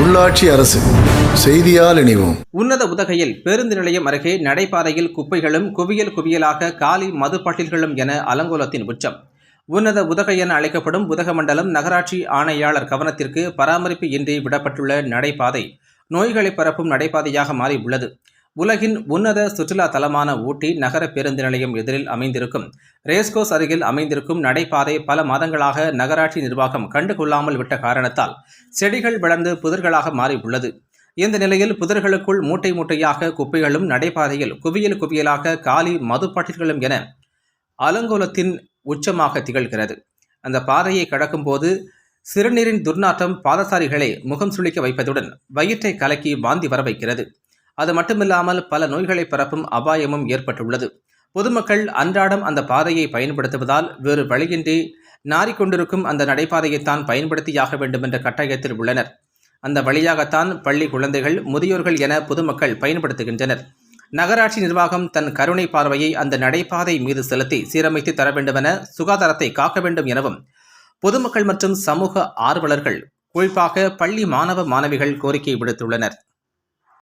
உள்ளாட்சி அரசு செய்தியால் இணைவோம். உன்னத உதகையில் பேருந்து நிலையம் அருகே நடைபாதையில் குப்பைகளும் குவியல் குவியலாக காலி மது பாட்டில்களும் என அலங்கோலத்தின் உச்சம். உன்னத உதகை என அழைக்கப்படும் உதகமண்டலம் நகராட்சி ஆணையாளர் கவனத்திற்கு பராமரிப்பு இன்றி விடப்பட்டுள்ள நடைபாதை. நோய்களை பரப்பும் நடைபாதையாக மாறி உள்ளது உலகின் உன்னத சுற்றுலா தலமான ஊட்டி நகர பேருந்து நிலையம் எதிரில் அமைந்திருக்கும். ரேஸ்கோஸ் அருகில் அமைந்திருக்கும் நடைபாதை பல மாதங்களாக நகராட்சி நிர்வாகம் கண்டுகொள்ளாமல் விட்ட காரணத்தால் செடிகள் வளர்ந்து புதர்களாக மாறி உள்ளது இந்த நிலையில் புதர்களுக்குள் மூட்டை மூட்டையாக குப்பைகளும் நடைபாதையில் குவியல் குவியலாக காலி மதுப்பாட்டில்களும் என அலங்கோலத்தின் உச்சமாக திகழ்கிறது. அந்த பாதையை கடக்கும்போது சிறுநீரின் துர்நாற்றம் பாதசாரிகளை முகம் சுளிக்க வைப்பதுடன் வயிற்றை கலக்கி வாந்தி வர வைக்கிறது. அது மட்டுமில்லாமல் பல நோய்களை பரப்பும் அபாயமும் ஏற்பட்டுள்ளது. பொதுமக்கள் அன்றாடம் அந்த பாதையை பயன்படுத்துவதால் வேறு வழியின்றி நாறிக்கொண்டிருக்கும் அந்த நடைபாதையைத்தான் பயன்படுத்தியாக வேண்டும் என்ற கட்டாயத்தில் உள்ளனர். அந்த வழியாகத்தான் பள்ளி குழந்தைகள் முதியோர்கள் என பொதுமக்கள் பயன்படுத்துகின்றனர். நகராட்சி நிர்வாகம் தன் கருணை பார்வையை அந்த நடைபாதை மீது செலுத்தி சீரமைத்து தர வேண்டுமென சுகாதாரத்தை காக்க வேண்டும் எனவும் பொதுமக்கள் மற்றும் சமூக ஆர்வலர்கள் குறிப்பாக பள்ளி மாணவ மாணவிகள் கோரிக்கை விடுத்துள்ளனர்.